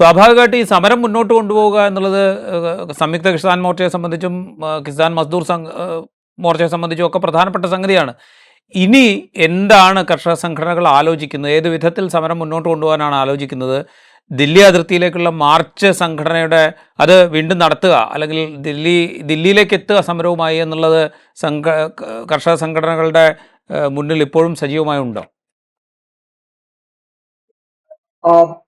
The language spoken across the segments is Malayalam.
സ്വാഭാവികമായിട്ട് ഈ സമരം മുന്നോട്ട് കൊണ്ടുപോവുക എന്നുള്ളത് സംയുക്ത കിസാൻ മോർച്ചയെ സംബന്ധിച്ചും കിസാൻ മസ്ദൂർ സംഘ മോർച്ചയെ സംബന്ധിച്ചും ഒക്കെ പ്രധാനപ്പെട്ട സംഗതിയാണ്. ഇനി എന്താണ് കർഷക സംഘടനകൾ ആലോചിക്കുന്നത്? ഏത് വിധത്തിൽ സമരം മുന്നോട്ട് കൊണ്ടുപോകാനാണ് ആലോചിക്കുന്നത്? ദില്ലി അതിർത്തിയിലേക്കുള്ള മാർച്ച് സംഘടനയുടെ അത് വീണ്ടും നടത്തുക അല്ലെങ്കിൽ ദില്ലി ദില്ലിയിലേക്ക് എത്തുക സമരവുമായി എന്നുള്ളത് സംഘ കർഷക സംഘടനകളുടെ മുന്നിൽ ഇപ്പോഴും സജീവമായി ഉണ്ടോ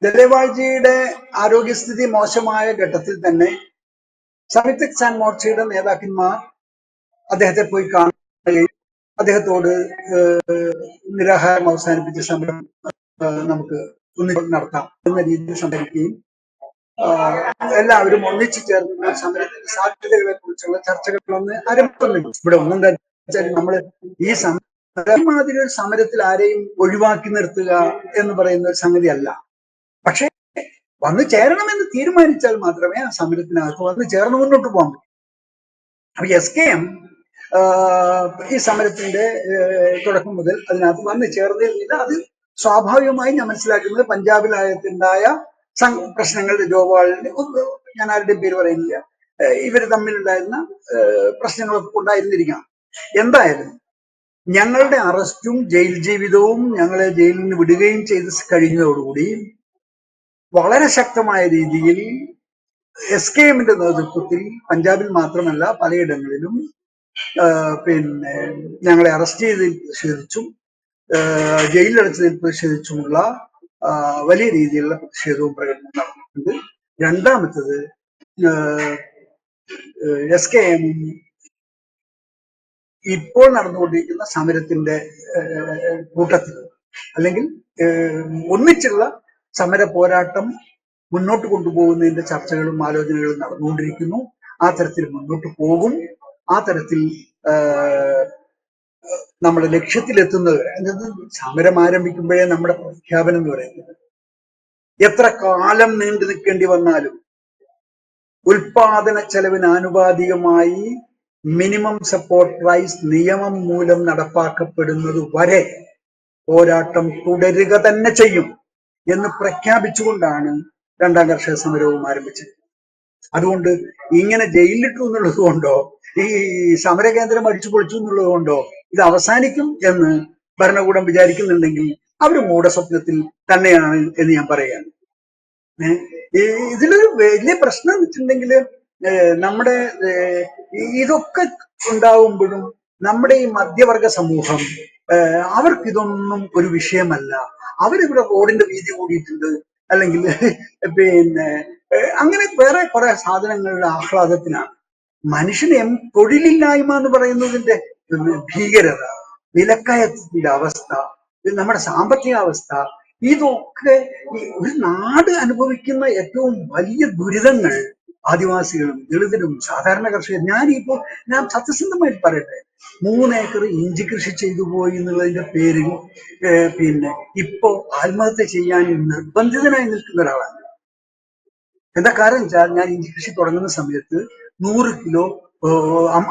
ദലവാൾജിയുടെ ആരോഗ്യസ്ഥിതി മോശമായ ഘട്ടത്തിൽ തന്നെ സംയുക്ത കിസാൻ മോർച്ചയുടെ നേതാക്കന്മാർ അദ്ദേഹത്തെ പോയി കാണുകയും അദ്ദേഹത്തോട് നിരാഹാരം അവസാനിപ്പിച്ച സമരം നമുക്ക് നടത്താം എന്ന രീതിയിൽ സംസാരിക്കുകയും എല്ലാവരും ഒന്നിച്ചു ചേർന്ന് സമരത്തിന്റെ സാധ്യതകളെ കുറിച്ചുള്ള ചർച്ചകളൊന്ന് ആരംഭിക്കുന്നുണ്ട്. ഇവിടെ ഒന്നും തന്നെ നമ്മൾ ഈ സമരം ഒരു സമരത്തിൽ ആരെയും ഒഴിവാക്കി നിർത്തുക എന്ന് പറയുന്ന ഒരു സംഗതി അല്ല പക്ഷേ വന്നു ചേരണമെന്ന് തീരുമാനിച്ചാൽ മാത്രമേ ആ സമരത്തിനകത്ത് വന്ന് ചേർന്ന് മുന്നോട്ട് പോകാൻ പറ്റൂ. അപ്പൊ എസ് കെ എം ഈ സമരത്തിന്റെ തുടക്കം മുതൽ അതിനകത്ത് വന്ന് ചേർന്നിരുന്നില്ല. അത് സ്വാഭാവികമായി ഞാൻ മനസ്സിലാക്കുന്നത് പഞ്ചാബിലായിട്ടുണ്ടായ പ്രശ്നങ്ങൾ ജോവാളിന് ഞാൻ ആരുടെയും പേര് പറയുന്നില്ല. ഇവർ തമ്മിലുണ്ടായിരുന്ന പ്രശ്നങ്ങളൊക്കെ ഉണ്ടായിരുന്നിരിക്കാം. എന്തായാലും ഞങ്ങളുടെ അറസ്റ്റും ജയിൽ ജീവിതവും ഞങ്ങളെ ജയിലിൽ നിന്ന് വിടുകയും ചെയ്ത് കഴിഞ്ഞതോടുകൂടി വളരെ ശക്തമായ രീതിയിൽ എസ് കെ എമ്മിന്റെ നേതൃത്വത്തിൽ പഞ്ചാബിൽ മാത്രമല്ല പലയിടങ്ങളിലും പിന്നെ ഞങ്ങളെ അറസ്റ്റ് ചെയ്തതിൽ പ്രതിഷേധിച്ചും ജയിലിലടച്ചതിൽ പ്രതിഷേധിച്ചുമുള്ള വലിയ രീതിയിലുള്ള പ്രതിഷേധവും പ്രകടനവും നടന്നിട്ടുണ്ട്. രണ്ടാമത്തത് എസ് കെ എമ്മും ഇപ്പോൾ നടന്നുകൊണ്ടിരിക്കുന്ന സമരത്തിന്റെ കൂട്ടത്തിൽ അല്ലെങ്കിൽ ഒന്നിച്ചുള്ള സമര പോരാട്ടം മുന്നോട്ട് കൊണ്ടുപോകുന്നതിന്റെ ചർച്ചകളും ആലോചനകളും നടന്നുകൊണ്ടിരിക്കുന്നു. ആ തരത്തിൽ മുന്നോട്ട് പോകും. ആ തരത്തിൽ നമ്മുടെ ലക്ഷ്യത്തിലെത്തുന്നത് സമരം ആരംഭിക്കുമ്പോഴേ നമ്മുടെ പ്രഖ്യാപനം എന്ന് പറയുന്നത് എത്ര കാലം നീണ്ടു നിൽക്കേണ്ടി വന്നാലും ഉൽപാദന ചെലവിന് ആനുപാതികമായി മിനിമം സപ്പോർട്ട് പ്രൈസ് നിയമം മൂലം നടപ്പാക്കപ്പെടുന്നത് വരെ പോരാട്ടം തുടരുക തന്നെ ചെയ്യും. എന്ന് പ്രഖ്യാപിച്ചുകൊണ്ടാണ് രണ്ടാം കർഷക സമരവും ആരംഭിച്ചത്. അതുകൊണ്ട് ഇങ്ങനെ ജയിലിലിട്ടു എന്നുള്ളത് കൊണ്ടോ ഈ സമരകേന്ദ്രം അടിച്ചു പൊളിച്ചു എന്നുള്ളത് കൊണ്ടോ ഇത് അവസാനിക്കും എന്ന് ഭരണകൂടം വിചാരിക്കുന്നുണ്ടെങ്കിൽ അവർ മൂഢസ്വപ്നത്തിൽ തന്നെയാണ് എന്ന് ഞാൻ പറയുകയാണ്. ഇതിലൊരു വലിയ പ്രശ്നം വെച്ചിട്ടുണ്ടെങ്കിൽ നമ്മുടെ ഇതൊക്കെ ഉണ്ടാവുമ്പോഴും നമ്മുടെ ഈ മധ്യവർഗ സമൂഹം അവർക്കിതൊന്നും ഒരു വിഷയമല്ല. അവരിവിടെ റോഡിന്റെ വീതി കൂടിയിട്ടുണ്ട്. അല്ലെങ്കിൽ പിന്നെ അങ്ങനെ വേറെ കുറെ സാധനങ്ങളുടെ ആഹ്ലാദത്തിനാണ്. മനുഷ്യന് തൊഴിലില്ലായ്മ എന്ന് പറയുന്നതിന്റെ ഭീകരത വിലക്കയത്തിന്റെ അവസ്ഥ നമ്മുടെ സാമ്പത്തിക അവസ്ഥ ഇതൊക്കെ ഒരു നാട് അനുഭവിക്കുന്ന ഏറ്റവും വലിയ ദുരിതങ്ങൾ ആദിവാസികളും ദളിതരും സാധാരണ കർഷകരും. ഞാനിപ്പോ ഞാൻ സത്യസന്ധമായിട്ട് പറയട്ടെ മൂന്ന് ഏക്കർ ഇഞ്ചി കൃഷി ചെയ്തു പോയി എന്നുള്ളതിന്റെ പേരിൽ പിന്നെ ഇപ്പോ ആത്മഹത്യ ചെയ്യാൻ നിർബന്ധിതനായി നിൽക്കുന്ന ഒരാളാണ്. എന്താ കാരണം വെച്ചാൽ ഞാൻ ഇഞ്ചി കൃഷി തുടങ്ങുന്ന സമയത്ത് നൂറ് കിലോ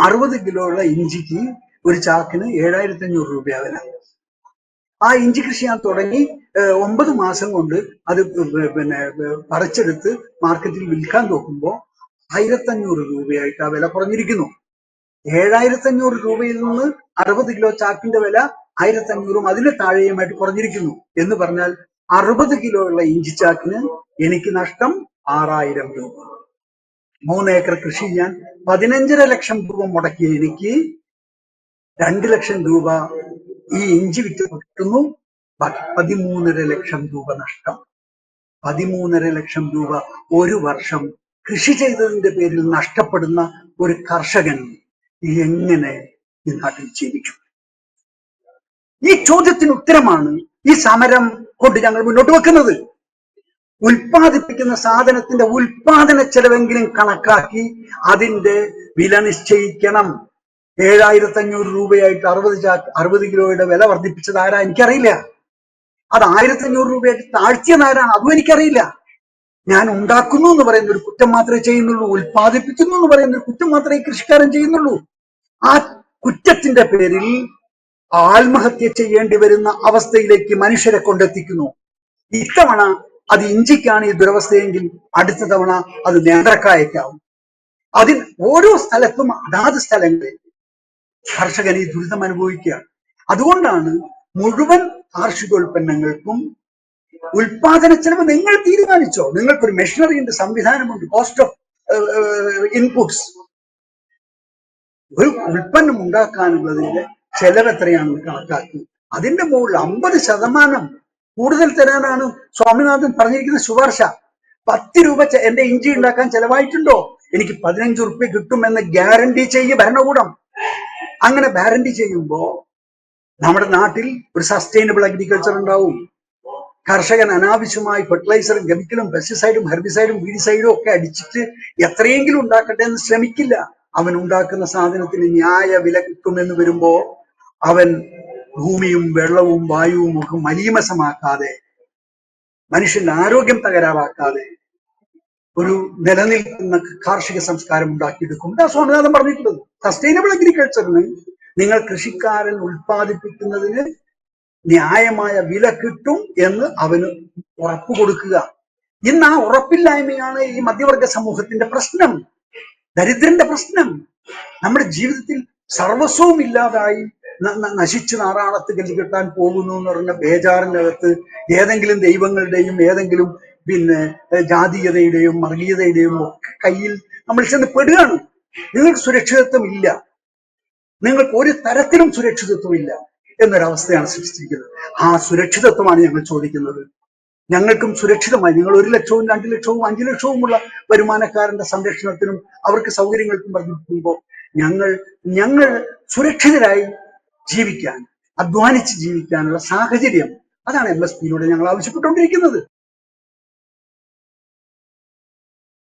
അറുപത് കിലോ ഉള്ള ഇഞ്ചിക്ക് ഒരു ചാക്കിന് ഏഴായിരത്തി അഞ്ഞൂറ് രൂപയാവില്ല വില. ആ ഇഞ്ചി കൃഷി ഞാൻ തുടങ്ങി ഒമ്പത് മാസം കൊണ്ട് അത് പിന്നെ പറിച്ചെടുത്ത് മാർക്കറ്റിൽ വിൽക്കാൻ നോക്കുമ്പോൾ ആയിരത്തഞ്ഞൂറ് രൂപയായിട്ട് ആ വില കുറഞ്ഞിരിക്കുന്നു. ഏഴായിരത്തി അഞ്ഞൂറ് രൂപയിൽ നിന്ന് അറുപത് കിലോ ചാക്കിന്റെ വില ആയിരത്തി അഞ്ഞൂറും അതിന് താഴെയുമായിട്ട് കുറഞ്ഞിരിക്കുന്നു. എന്ന് പറഞ്ഞാൽ അറുപത് കിലോ ഉള്ള ഇഞ്ചി ചാക്കിന് എനിക്ക് നഷ്ടം ആറായിരം രൂപ. മൂന്ന് ഏക്കർ കൃഷി ഞാൻ പതിനഞ്ചര ലക്ഷം രൂപ മുടക്കിയ എനിക്ക് രണ്ട് ലക്ഷം രൂപ ഈ ഇഞ്ചി വിറ്റ് കിട്ടുന്നു. പതിമൂന്നര ലക്ഷം രൂപ നഷ്ടം. പതിമൂന്നര ലക്ഷം രൂപ ഒരു വർഷം കൃഷി ചെയ്തതിന്റെ പേരിൽ നഷ്ടപ്പെടുന്ന ഒരു കർഷകൻ എങ്ങനെ ഈ നാട്ടിൽ ജീവിക്കും? ഈ ചോദ്യത്തിന് ഉത്തരമാണ് ഈ സമരം കൊണ്ട് ഞങ്ങൾ മുന്നോട്ട് വെക്കുന്നത്. ഉൽപ്പാദിപ്പിക്കുന്ന സാധനത്തിന്റെ ഉൽപാദന ചെലവെങ്കിലും കണക്കാക്കി അതിന്റെ വില നിശ്ചയിക്കണം. ഏഴായിരത്തി അഞ്ഞൂറ് രൂപയായിട്ട് അറുപത് ചാക്ക് അറുപത് കിലോയുടെ വില വർദ്ധിപ്പിച്ചത് ആരാ എനിക്കറിയില്ല. അത് ആയിരത്തി അഞ്ഞൂറ് രൂപയായിട്ട് താഴ്ത്തിയത് ആരാണ് അതും എനിക്കറിയില്ല. ഞാൻ ഉണ്ടാക്കുന്നു എന്ന് പറയുന്ന ഒരു കുറ്റം മാത്രമേ ചെയ്യുന്നുള്ളൂ ഉൽപ്പാദിപ്പിക്കുന്നു എന്ന് പറയുന്ന ഒരു കുറ്റം മാത്രമേ കൃഷിക്കാരൻ ചെയ്യുന്നുള്ളൂ. ആ കുറ്റത്തിന്റെ പേരിൽ ആത്മഹത്യ ചെയ്യേണ്ടി വരുന്ന അവസ്ഥയിലേക്ക് മനുഷ്യരെ കൊണ്ടെത്തിക്കുന്നു. ഇത്തവണ അത് ഇഞ്ചിക്കാണ് ഈ ദുരവസ്ഥയെങ്കിൽ അടുത്ത തവണ അത് നേന്ത്രക്കായക്കാവും. അതിൽ ഓരോ സ്ഥലത്തും അതാത് സ്ഥലങ്ങളിൽ കർഷകൻ ഈ ദുരിതം അനുഭവിക്കുകയാണ്. അതുകൊണ്ടാണ് മുഴുവൻ കാർഷികോൽപ്പന്നങ്ങൾക്കും ഉൽപാദന ചെലവ് നിങ്ങൾ തീരുമാനിച്ചോ. നിങ്ങൾക്കൊരു മെഷീനറിയുണ്ട് സംവിധാനമുണ്ട് കോസ്റ്റ് ഓഫ് ഇൻപുട്സ് ഒരു ഉൽപ്പന്നം ഉണ്ടാക്കാനുള്ളതിന്റെ ചെലവ് എത്രയാണെന്ന് കണക്കാക്കി. അതിന്റെ മുകളിൽ അമ്പത് ശതമാനം കൂടുതൽ തരാനാണ് സ്വാമിനാഥൻ പറഞ്ഞിരിക്കുന്ന ശുപാർശ. പത്ത് രൂപ എന്റെ ഇഞ്ചി ഉണ്ടാക്കാൻ ചെലവായിട്ടുണ്ടോ? എനിക്ക് പതിനഞ്ച് റുപ്യ കിട്ടുമെന്ന് ഗ്യാരണ്ടി ചെയ്യ ഭരണകൂടം. അങ്ങനെ ഗ്യാരണ്ടി ചെയ്യുമ്പോ നമ്മുടെ നാട്ടിൽ ഒരു സസ്റ്റൈനബിൾ അഗ്രികൾച്ചർ ഉണ്ടാവും. കർഷകൻ അനാവശ്യമായി ഫെർട്ടിലൈസറും കെമിക്കലും പെസ്റ്റിസൈഡും ഹെർബിസൈഡും വീഡിസൈഡും ഒക്കെ അടിച്ചിട്ട് എത്രയെങ്കിലും ഉണ്ടാക്കട്ടെ എന്ന് ശ്രമിക്കില്ല. അവൻ ഉണ്ടാക്കുന്ന സാധനത്തിന് ന്യായ വില കിട്ടുമെന്ന് വരുമ്പോ അവൻ ഭൂമിയും വെള്ളവും വായുവും ഒക്കെ മലീമസമാക്കാതെ മനുഷ്യന്റെ ആരോഗ്യം തകരാറാക്കാതെ ഒരു നിലനിൽക്കുന്ന കാർഷിക സംസ്കാരം ഉണ്ടാക്കിയെടുക്കും. സ്വാമിനാഥൻ പറഞ്ഞിട്ടുള്ളത്. സസ്റ്റൈനബിൾ അഗ്രികൾച്ചറിന് നിങ്ങൾ കൃഷിക്കാരൻ ഉൽപ്പാദിപ്പിക്കുന്നതിന് ന്യായമായ വില കിട്ടും എന്ന് അവന് ഉറപ്പ് കൊടുക്കുക. ഇന്ന് ആ ഉറപ്പില്ലായ്മയാണ് ഈ മധ്യവർഗ സമൂഹത്തിന്റെ പ്രശ്നം. ദരിദ്രന്റെ പ്രശ്നം. നമ്മുടെ ജീവിതത്തിൽ സർവസ്വവും ഇല്ലാതായി നശിച്ചു നാറാണത്ത് കല്ല് കെട്ടാൻ പോകുന്നു എന്ന് പറഞ്ഞ ബേജാറിനകത്ത് ഏതെങ്കിലും ദൈവങ്ങളുടെയും ഏതെങ്കിലും പിന്നെ ജാതീയതയുടെയും വർഗീയതയുടെയും ഒക്കെ കയ്യിൽ നമ്മൾ ചെന്ന് പെടുകയാണ്. നിങ്ങൾക്ക് സുരക്ഷിതത്വം ഇല്ല. നിങ്ങൾക്ക് ഒരു തരത്തിലും സുരക്ഷിതത്വം ഇല്ല എന്നൊരവസ്ഥയാണ് സൃഷ്ടിച്ചിരിക്കുന്നത് ആ സുരക്ഷിതത്വമാണ് ഞങ്ങൾ ചോദിക്കുന്നത്. ഞങ്ങൾക്കും സുരക്ഷിതമായി. നിങ്ങൾ ഒരു ലക്ഷവും രണ്ട് ലക്ഷവും അഞ്ചു ലക്ഷവുമുള്ള വരുമാനക്കാരന്റെ സംരക്ഷണത്തിനും അവർക്ക് സൗകര്യങ്ങൾക്കും വർദ്ധിപ്പിക്കുമ്പോൾ ഞങ്ങൾ ഞങ്ങൾ സുരക്ഷിതരായി ജീവിക്കാൻ അധ്വാനിച്ച് ജീവിക്കാനുള്ള സാഹചര്യം അതാണ് എം എസ് പിയിലൂടെ ഞങ്ങൾ ആവശ്യപ്പെട്ടുകൊണ്ടിരിക്കുന്നത്.